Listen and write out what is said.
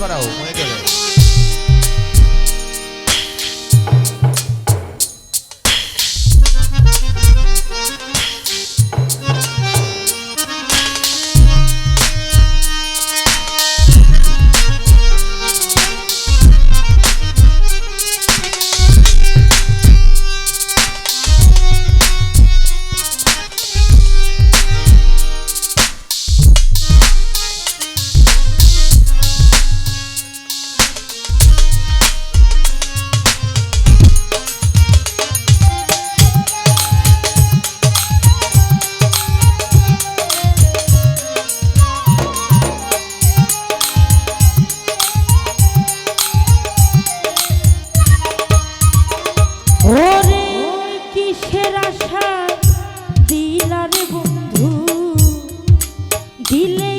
力を込めてす দিলারে বন্ধু দিলে